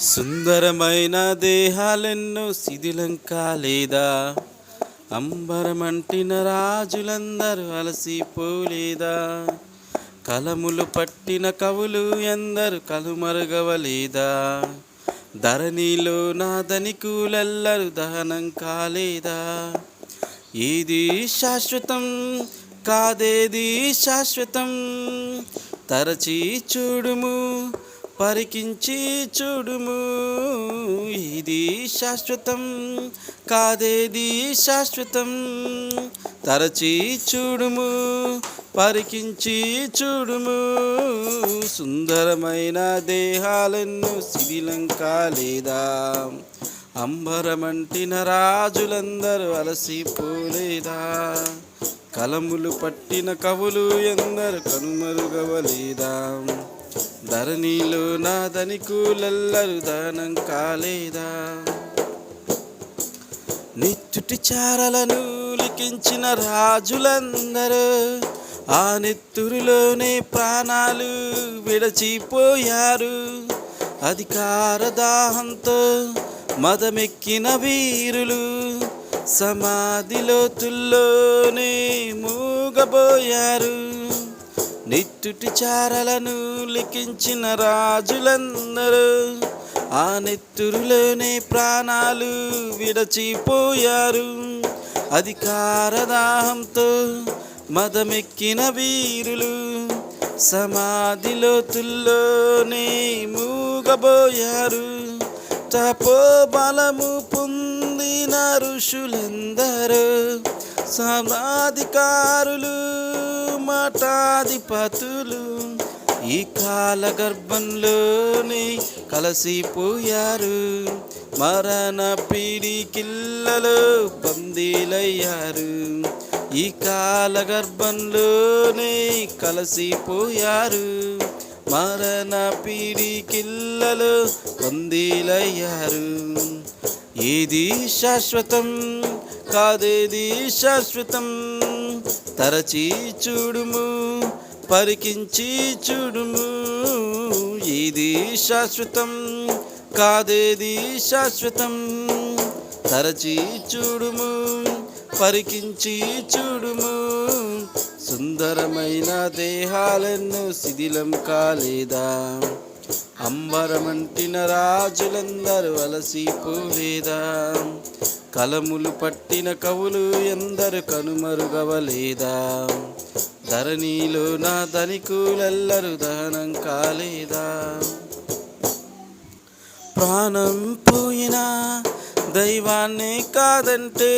సుందరమైన దేహాలెన్నో శిథిలం కాలేదా అంబరమంటిన రాజులందరూ అలసిపోలేదా? కలములు పట్టిన కవులు ఎందరు కలుమరుగవలేదా ధరణిలో నా ధనికులెల్లరు దహనం కాలేదా? ఏది శాశ్వతం కాదేది శాశ్వతం? తరచి చూడుము పరికించి చూడుము. ఇది శాశ్వతం కాదేది శాశ్వతం. తరచి చూడుము పరికించి చూడుము. సుందరమైన దేహాలను శిథిలం కాలేదా అంబరమంటిన రాజులందరూ అలసిపోలేదా కలములు పట్టిన కవులు ఎందరు కనుమరుగవలేదా. ధరణిలో నాదని కూలల్లరు దానం కాలేదా? నిత్తుటి చారలను లిఖించిన రాజులందరూ ఆ నెత్తురులోనే ప్రాణాలు విడచిపోయారు. అధికార దాహంతో మదమెక్కిన వీరులు సమాధిలోతుల్లోనే మూగబోయారు. నిట్టుటి చారలను లిఖించిన రాజులందరూ ఆ నెత్తురులోనే ప్రాణాలు విడచిపోయారు. అధికార దాహంతో మదమెక్కిన వీరులు సమాధిలోతుల్లోనే మూగబోయారు. తపోబలము పొందిన ఋషులెందరూ సమాధికారులు మఠాధిపతులు. ఈ కాల గర్భంలోనే కలసిపోయారు. మరణ పీడికిల్లలో బందీలయ్యారు. ఈ కాల గర్భంలోనే కలసిపోయారు. మరణ పీడికిల్లలో బందీలయ్యారు ఏది శాశ్వతం? కాదేది శాశ్వతం? తరచి చూడుము పరికించి చూడుము. ఇది శాశ్వతం? కాదేది శాశ్వతం? తరచి చూడుము పరికించి చూడుము. సుందరమైన దేహాలను శిథిలం కాలేదా? అంబరమంటిన రాజులందరూ అలసిపోలేదా? కలములు పట్టిన కవులు ఎందరు కనుమరుగవలేదా? ధరణిలో నా ధనికులెల్లరు దహనం కాలేదా? ప్రాణం పోయినా దైవాన్ని కాదంటే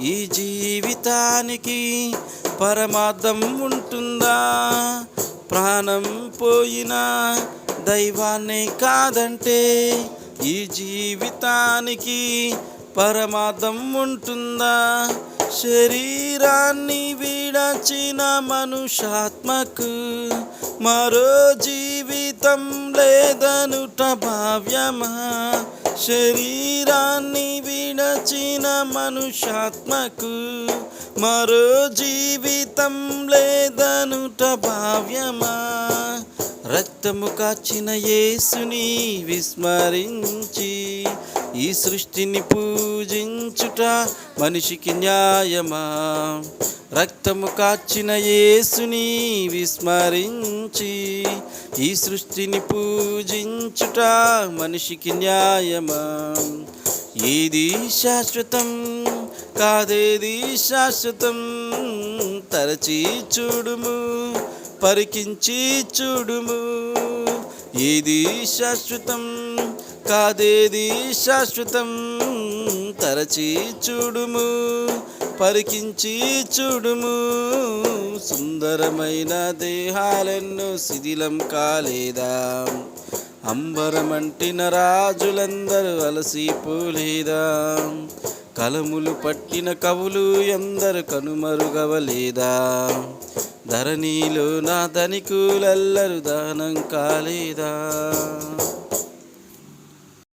ఈ జీవితానికి పరమార్థం ఉంటుందా? ప్రాణం పోయినా దైవాన్ని కాదంటే ఈ జీవితానికి పరమార్థం ఉంటుందా? శరీరాన్ని విడచిన మనుషాత్మకు మరో జీవితం లేదనుట భావ్యమా? శరీరాన్ని విడచిన మనుషాత్మకు మరో జీవితం లేదనుట భావ్యమా? రక్తము కాచిన యేసుని విస్మరించి ఈ సృష్టిని పూజించుట మనిషికి న్యాయమా? రక్తము కాచిన యేసుని విస్మరించి ఈ సృష్టిని పూజించుట మనిషికి న్యాయమా? ఏది శాశ్వతం కాదేది శాశ్వతం తరచి చూడుము పరికించి చూడుము. ఏది శాశ్వతం? కాదేది శాశ్వతం తరచి చూడుము పరికించి చూడుము. సుందరమైన దేహాలెన్ను శిథిలం కాలేదా. అంబరమంటిన రాజులందరూ అలసిపోలేదా కలములు పట్టిన కవులు ఎందరు కనుమరుగవలేదా? ధరణిలో నా ధనికులల్లరు దానం కాలేదా?